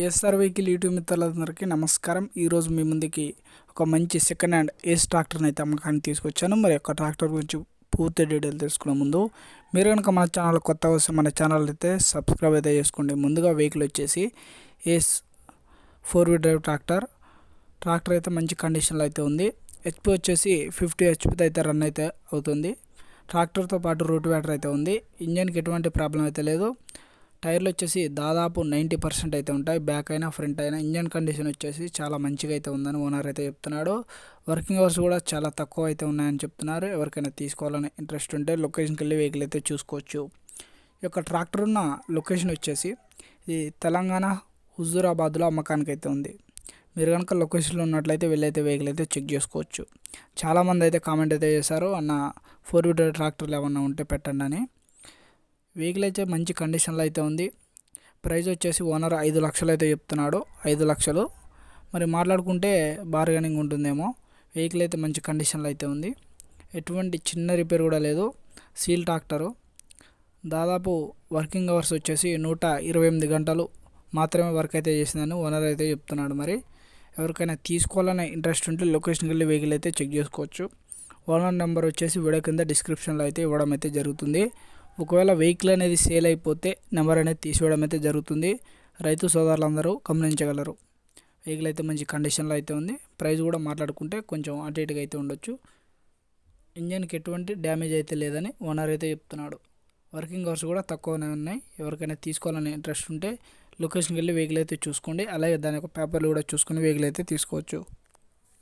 SR vehicle YouTube మిత్రులందరికీ నమస్కారం. ఈరోజు మీ ముందుకి ఒక మంచి సెకండ్ హ్యాండ్ ఏస్ ట్రాక్టర్ని అయితే అమ్మకానికి తీసుకొచ్చాను. మరి యొక్క ట్రాక్టర్ గురించి పూర్తి డీటెయిల్ తెలుసుకునే ముందు మీరు కనుక మన ఛానల్ కొత్త వస్తే మన ఛానల్ అయితే సబ్స్క్రైబ్ అయితే చేసుకోండి. ముందుగా వెహికల్ వచ్చేసి Ace four wheel drive tractor. Tractor అయితే మంచి కండిషన్లో అయితే ఉంది. హెచ్పి వచ్చేసి ఫిఫ్టీ హెచ్పితో అయితే రన్ అయితే అవుతుంది. ట్రాక్టర్తో పాటు రూట్ వ్యాటర్ అయితే ఉంది. ఇంజన్కి ఎటువంటి ప్రాబ్లం అయితే లేదు. టైర్లు వచ్చేసి దాదాపు నైంటీ పర్సెంట్ అయితే ఉంటాయి. బ్యాక్ అయినా ఫ్రంట్ అయినా ఇంజన్ కండిషన్ వచ్చేసి చాలా మంచిగా అయితే ఉందని ఓనర్ అయితే చెప్తున్నాడు. వర్కింగ్ అవర్స్ కూడా చాలా తక్కువ అయితే ఉన్నాయని చెప్తున్నారు. ఎవరికైనా తీసుకోవాలని ఇంట్రెస్ట్ ఉంటే లొకేషన్కి వెళ్ళి వెహికల్ అయితే చూసుకోవచ్చు. ఈ యొక్క ట్రాక్టర్ ఉన్న లొకేషన్ వచ్చేసి ఇది తెలంగాణ హుజూరాబాద్లో అమ్మకానికి అయితే ఉంది. మీరు కనుక లొకేషన్లో ఉన్నట్లయితే వెళ్ళైతే వెహికల్ అయితే చెక్ చేసుకోవచ్చు. చాలామంది అయితే కామెంట్ అయితే చేశారు అన్న ఫోర్ వీలర్ ట్రాక్టర్లు ఏమన్నా ఉంటే పెట్టండి అని. వెహికల్ అయితే మంచి కండిషన్లో అయితే ఉంది. ప్రైస్ వచ్చేసి ఓనర్ ఐదు లక్షలు అయితే చెప్తున్నాడు. ఐదు లక్షలు. మరి మాట్లాడుకుంటే బార్గెనింగ్ ఉంటుందేమో. వెహికల్ అయితే మంచి కండిషన్లో అయితే ఉంది. ఎటువంటి చిన్న రిపేర్ కూడా లేదు. Seal tractor. దాదాపు వర్కింగ్ అవర్స్ వచ్చేసి నూట ఇరవై ఎనిమిది గంటలు మాత్రమే వర్క్ అయితే చేసిందని ఓనర్ అయితే చెప్తున్నాడు మరి. ఎవరికైనా తీసుకోవాలనే ఇంట్రెస్ట్ ఉంటే లొకేషన్కి వెళ్ళి వెహికల్ అయితే చెక్ చేసుకోవచ్చు. ఓనర్ నెంబర్ వచ్చేసి వీడియో కింద డిస్క్రిప్షన్లో అయితే ఇవ్వడం అయితే జరుగుతుంది. ఒకవేళ వెహికల్ అనేది సేల్ అయిపోతే నెంబర్ అనేది తీసివేయడం అయితే జరుగుతుంది. రైతు సోదరులందరూ గమనించగలరు. వెహికల్ అయితే మంచి కండిషన్లో అయితే ఉంది. ప్రైస్ కూడా మాట్లాడుకుంటే కొంచెం అటు ఇటుగా అయితే ఉండొచ్చు. ఇంజన్కి ఎటువంటి డ్యామేజ్ అయితే లేదని ఓనర్ అయితే చెప్తున్నాడు. వర్కింగ్ అవర్స్ కూడా తక్కువనే ఉన్నాయి. ఎవరికైనా తీసుకోవాలని ఇంట్రెస్ట్ ఉంటే లొకేషన్కి వెళ్ళి వెహికల్ అయితే చూసుకోండి. అలాగే దాని యొక్క పేపర్లు కూడా చూసుకొని వెహికల్ అయితే తీసుకోవచ్చు.